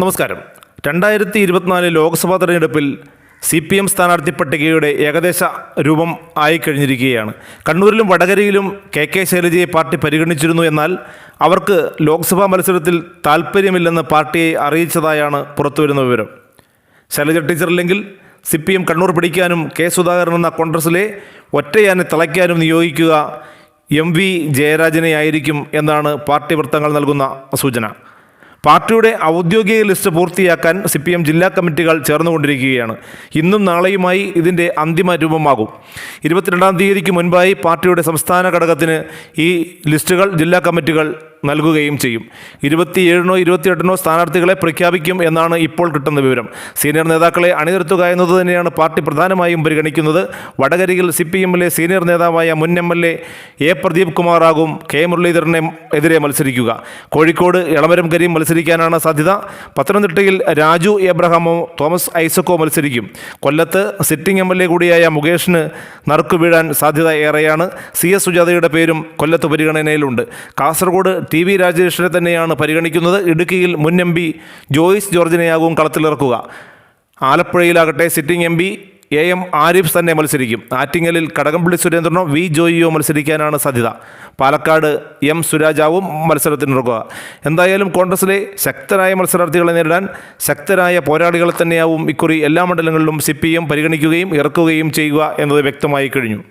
നമസ്കാരം. രണ്ടായിരത്തി ഇരുപത്തിനാല് ലോക്സഭാ തെരഞ്ഞെടുപ്പിൽ സി പി എം സ്ഥാനാർത്ഥി പട്ടികയുടെ ഏകദേശ രൂപം ആയിക്കഴിഞ്ഞിരിക്കുകയാണ്. കണ്ണൂരിലും വടകരയിലും കെ കെ ശൈലജയെ പാർട്ടി പരിഗണിച്ചിരുന്നു എന്നാൽ അവർക്ക് ലോക്സഭാ മത്സരത്തിൽ താൽപ്പര്യമില്ലെന്ന് പാർട്ടിയെ അറിയിച്ചതായാണ് പുറത്തുവരുന്ന വിവരം. ശൈലജ ടീച്ചറില്ലെങ്കിൽ സി പി എം കണ്ണൂർ പിടിക്കാനും കെ സുധാകരൻ എന്ന കോൺഗ്രസിലെ ഒറ്റയാനെ തിളയ്ക്കാനും നിയോഗിക്കുക എം വി ജയരാജനെ ആയിരിക്കും എന്നാണ് പാർട്ടി വൃത്തങ്ങൾ നൽകുന്ന സൂചന. പാർട്ടിയുടെ ഔദ്യോഗിക ലിസ്റ്റ് പൂർത്തിയാക്കാൻ സി പി എം ജില്ലാ കമ്മിറ്റികൾ ചേർന്നുകൊണ്ടിരിക്കുകയാണ്. ഇന്നും നാളെയുമായി ഇതിന്റെ അന്തിമ രൂപമാകും. ഇരുപത്തിരണ്ടാം തീയതിക്ക് മുൻപായി പാർട്ടിയുടെ സംസ്ഥാന ഘടകത്തിന് ഈ ലിസ്റ്റുകൾ ജില്ലാ കമ്മിറ്റികൾ നൽകുകയും ചെയ്യും. ഇരുപത്തിയേഴിനോ ഇരുപത്തിയെട്ടിനോ സ്ഥാനാർത്ഥികളെ പ്രഖ്യാപിക്കും എന്നാണ് ഇപ്പോൾ കിട്ടുന്ന വിവരം. സീനിയർ നേതാക്കളെ അണിനിരത്തുക എന്നത് തന്നെയാണ് പാർട്ടി പ്രധാനമായും പരിഗണിക്കുന്നത്. വടകരയിൽ സി പി എമ്മിലെ സീനിയർ നേതാവായ മുൻ M L A A Pradeep കുമാറാകും K മുരളീധരനെ എതിരെ മത്സരിക്കുക. കോഴിക്കോട് ഇളമരം കരീം മത്സരിക്കാനാണ് സാധ്യത. പത്തനംതിട്ടയിൽ രാജു എബ്രഹാമോ തോമസ് ഐസക്കോ മത്സരിക്കും. കൊല്ലത്ത് സിറ്റിംഗ് എം എൽ എ കൂടിയായ മുകേഷിന് നറുക്കു വീഴാൻ സാധ്യത ഏറെയാണ്. സി എസ് സുജാതയുടെ പേരും കൊല്ലത്ത് പരിഗണനയിലുണ്ട്. കാസർഗോഡ് വി രാജേഷിനെ തന്നെയാണ് പരിഗണിക്കുന്നത്. ഇടുക്കിയിൽ മുൻ എം പി ജോയിസ് ജോർജിനെയാകും കളത്തിലിറക്കുക. ആലപ്പുഴയിലാകട്ടെ sitting M P A M Arif തന്നെ മത്സരിക്കും. ആറ്റിങ്ങലിൽ കടകംപള്ളി സുരേന്ദ്രനോ വി ജോയിയോ മത്സരിക്കാനാണ് സാധ്യത. പാലക്കാട് എം സുരാജാവും മത്സരത്തിനിറക്കുക. എന്തായാലും കോൺഗ്രസിലെ ശക്തരായ മത്സരാർത്ഥികളെ നേരിടാൻ ശക്തരായ പോരാളികളെ തന്നെയാവും ഇക്കുറി എല്ലാ മണ്ഡലങ്ങളിലും സി പരിഗണിക്കുകയും ഇറക്കുകയും ചെയ്യുക എന്നത് വ്യക്തമായി കഴിഞ്ഞു.